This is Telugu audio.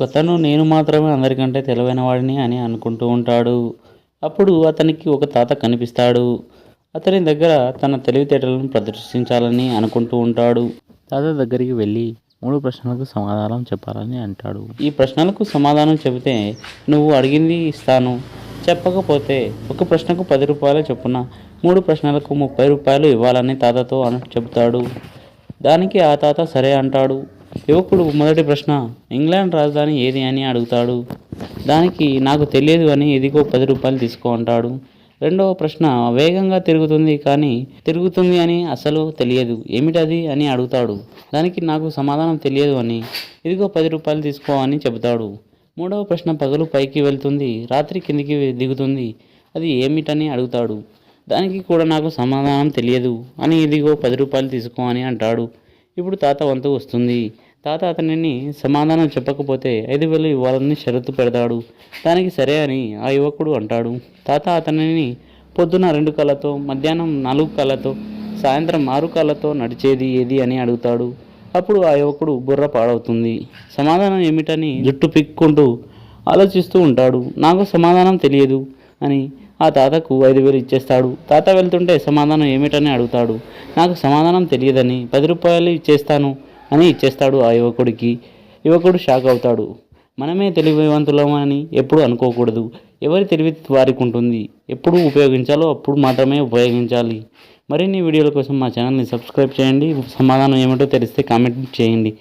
ఒకతను నేను మాత్రమే అందరికంటే తెలివైన వాడిని అని అనుకుంటూ ఉంటాడు. అప్పుడు అతనికి ఒక తాత కనిపిస్తాడు. అతని దగ్గర తన తెలివితేటలను ప్రదర్శించాలని అనుకుంటూ ఉంటాడు. తాత దగ్గరికి వెళ్ళి మూడు ప్రశ్నలకు సమాధానం చెప్పాలని అంటాడు. ఈ ప్రశ్నలకు సమాధానం చెబితే నువ్వు అడిగింది ఇస్తాను. చెప్పకపోతే ఒక ప్రశ్నకు పది రూపాయలు చొప్పున మూడు ప్రశ్నలకు ముప్పై రూపాయలు ఇవ్వాలని తాతతో అని చెబుతాడు. దానికి ఆ తాత సరే అంటాడు. యువకుడు మొదటి ప్రశ్న ఇంగ్లాండ్ రాజధాని ఏది అని అడుగుతాడు? దానికి నాకు తెలియదు అని ఇదిగో పది రూపాయలు తీసుకో అంటాడు. రెండవ ప్రశ్న వేగంగా తిరుగుతుంది కానీ తిరుగుతుంది అని అసలు తెలియదు. ఏమిటది అని అడుగుతాడు. దానికి నాకు సమాధానం తెలియదు అని. ఇదిగో పది రూపాయలు తీసుకో అని చెబుతాడు. మూడవ ప్రశ్న పగలు పైకి వెళ్తుంది రాత్రి కిందికి దిగుతుంది. అది ఏమిటని అడుగుతాడు. దానికి కూడా నాకు సమాధానం తెలియదు. అని ఇదిగో పది రూపాయలు తీసుకో అని అంటాడు. ఇప్పుడు తాత వంతు వస్తుంది. తాత అతనిని సమాధానం చెప్పకపోతే ఐదు వేలు ఇవ్వాలని షరతు పెడతాడు. దానికి సరే అని ఆ యువకుడు అంటాడు. తాత అతనిని పొద్దున రెండు కళ్ళతో మధ్యాహ్నం నాలుగు కళ్ళతో సాయంత్రం ఆరు కళ్ళతో నడిచేది ఏది అని అడుగుతాడు. అప్పుడు ఆ యువకుడు బుర్ర పాడవుతుంది. సమాధానం ఏమిటని జుట్టు పిక్కుంటూ ఆలోచిస్తూ ఉంటాడు. నాకు సమాధానం తెలియదు అని ఆ తాతకు ఐదు వేలు ఇచ్చేస్తాడు. తాత వెళ్తుంటే సమాధానం ఏమిటని అడుగుతాడు. నాకు సమాధానం తెలియదని పది రూపాయలు ఇచ్చేస్తాను. అని ఇచ్చేస్తాడు ఆ యువకుడికి. యువకుడు షాక్ అవుతాడు. మనమే తెలివివంతులమని ఎప్పుడు అనుకోకూడదు. ఎవరి తెలివి వారికి ఉంటుంది. ఎప్పుడు ఉపయోగించాలో అప్పుడు మాత్రమే ఉపయోగించాలి. మరిన్ని వీడియోల కోసం మా ఛానల్ని సబ్స్క్రైబ్ చేయండి. సమాధానం ఏమిటో తెలిస్తే కామెంట్ చేయండి.